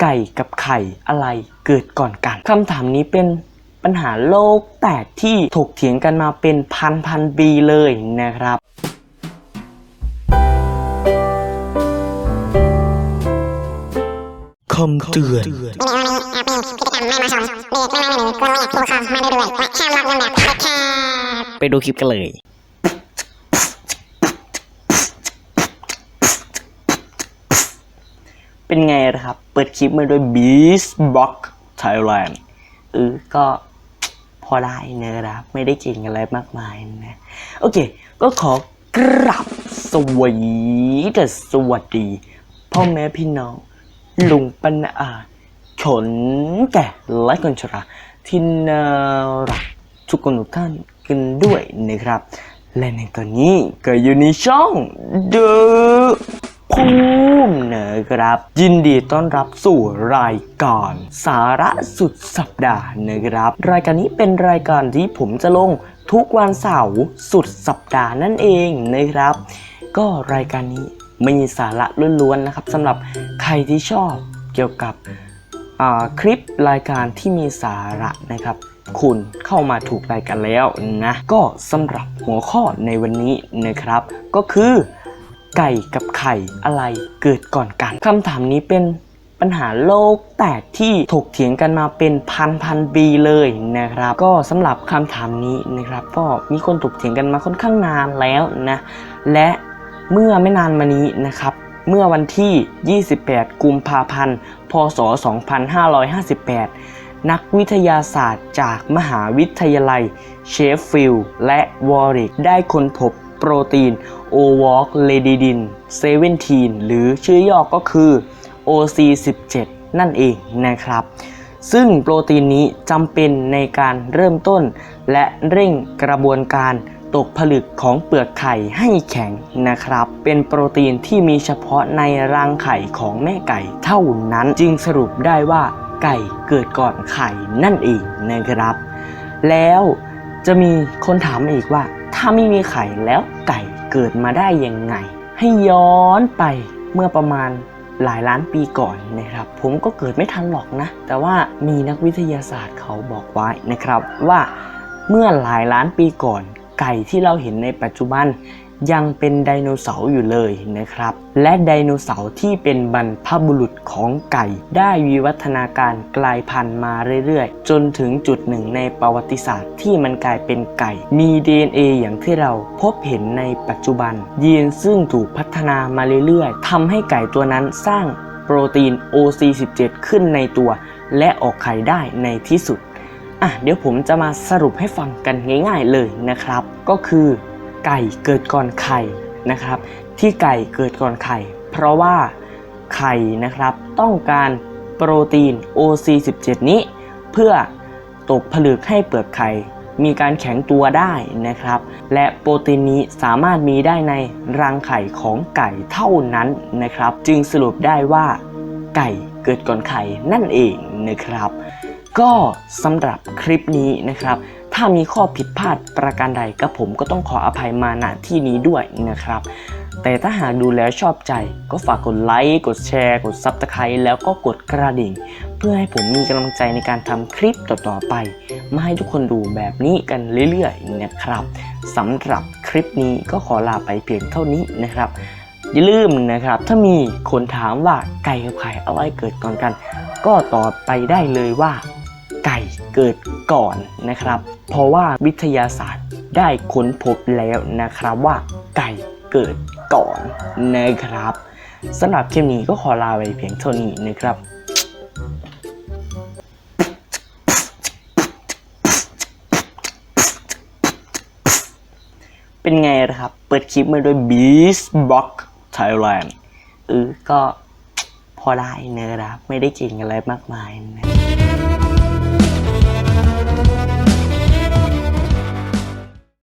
ไก่กับไข่อะไรเกิดก่อนกันคำถามนี้เป็นปัญหาโลกแตกที่ถกเถียงกันมาเป็นพันพันๆปีเลยนะครับ คำเตือนไปดูคลิปกันเลย เป็นไงนะครับ เปิดคลิปมาด้วย Beast Box Thailand เออก็พอได้นะครับ ไม่ได้เก่งอะไรมากมายนะ โอเค ก็ขอกราบสวัสดีแต่สวัสดี พ่อแม่พี่น้อง ลุงปัญอาชนแก่และคนชราที่น่ารักทุกคนทุกท่านกันด้วยนะครับ และในตอนนี้ก็อยู่ในช่อง The ภูมินะครับ ยินดีต้อนรับสู่รายการสาระสุดสัปดาห์นะครับ รายการนี้เป็นรายการที่ผมจะลงทุกวันเสาร์สุดสัปดาห์นั่นเองนะครับ ก็รายการนี้ไม่มีสาระล้วนๆนะครับสำหรับใครที่ชอบเกี่ยวกับคลิปรายการที่มีสาระนะครับ คุณเข้ามาถูกรายการแล้วนะ ก็สำหรับหัวข้อในวันนี้นะครับ ก็คือ ไก่กับไข่อะไรเกิดก่อนกันคำถามนี้เป็นปัญหาโลกแตกที่ถกเถียงกันมาเป็นพันพันปีเลยนะครับ ก็สำหรับคำถามนี้นะครับ ก็มีคนถกเถียงกันมาค่อนข้างนานแล้วนะและเมื่อไม่นานมานี้นะครับ เมื่อวันที่ 28 กุมภาพันธ์ พศ 2558 นักวิทยาศาสตร์จากมหาวิทยาลัยเชฟฟิลด์และวอริกได้ค้นพบ โปรตีน o w a l k l e d i d i n 17 หรือชื่อย่อก็คือ OC17 นั่นเองนะครับ ซึ่งโปรตีนนี้จำเป็นในการเริ่มต้น และเร่งกระบวนการตกผลึกของเปลือกไข่ให้แข็งนะครับ เป็นโปรตีนที่มีเฉพาะในรังไข่ของแม่ไก่เท่านั้นจึงสรุปได้ว่าไก่เกิดก่อนไข่นั่นเองนะครับ แล้วจะมีคนถามมาอีกว่า ถ้าไม่มีไข่แล้วไก่เกิดมาได้ยังไง ให้ย้อนไปเมื่อประมาณหลายล้านปีก่อนนะครับ ผมก็เกิดไม่ทันหรอกนะ แต่ว่ามีนักวิทยาศาสตร์เขาบอกไว้นะครับว่าเมื่อหลายล้านปีก่อน ไก่ที่เราเห็นในปัจจุบัน ยังเป็นไดโนเสาร์อยู่เลยนะครับ และไดโนเสาร์ที่เป็นบรรพบุรุษของไก่ ได้วิวัฒนาการกลายพันธุ์มาเรื่อยๆ จนถึงจุดหนึ่งในประวัติศาสตร์ที่มันกลายเป็นไก่ มี DNA อย่างที่เราพบเห็นในปัจจุบัน ยีนซึ่งถูกพัฒนามาเรื่อยๆทำให้ไก่ตัวนั้นสร้างโปรตีน OC17 ขึ้นในตัว และออกไข่ได้ในที่สุดอะเดี๋ยวผมจะมาสรุปให้ฟังกันง่าย ๆเลยนะครับ ก็คือ ไก่เกิดก่อนไข่นะครับ ที่ไก่เกิดก่อนไข่ เพราะว่าไข่นะครับต้องการโปรตีน OC17 นี้ เพื่อตกผลึกให้เปลือกไข่มีการแข็งตัวได้นะครับ และโปรตีนนี้สามารถมีได้ในรังไข่ของไก่เท่านั้นนะครับ จึงสรุปได้ว่าไก่เกิดก่อนไข่นั่นเองนะครับ ก็สำหรับคลิปนี้นะครับ ถ้ามีข้อผิดพลาดประการใดกับผมก็ต้องขออภัยมาณที่นี้ด้วยนะครับ แต่ถ้าหากดูแล้วชอบใจ ก็ฝากกดไลค์ กดแชร์ กดซับสไครต์แล้วก็กดกระดิ่ง เพื่อให้ผมมีกำลังใจในการทำคลิปต่อๆไป มาให้ทุกคนดูแบบนี้กันเรื่อยๆนะครับสำหรับคลิปนี้ก็ขอลาไปเพียงเท่านี้นะครับอย่าลืมนะครับ ถ้ามีคนถามว่าไก่กับไข่อะไรเกิดก่อนกัน ก็ตอบไปได้เลยว่า ไก่เกิดก่อนนะครับ เพราะว่าวิทยาศาสตร์ได้ค้นพบแล้วนะครับว่าไก่เกิดก่อนนะครับสำหรับคลิปนี้ก็ขอลาไปเพียงเท่านี้นะครับเป็นไงนะครับ เปิดคลิปมาด้วย Beast Box Thailand เออก็พอได้นะครับ ไม่ได้เก่งอะไรมากมายนะ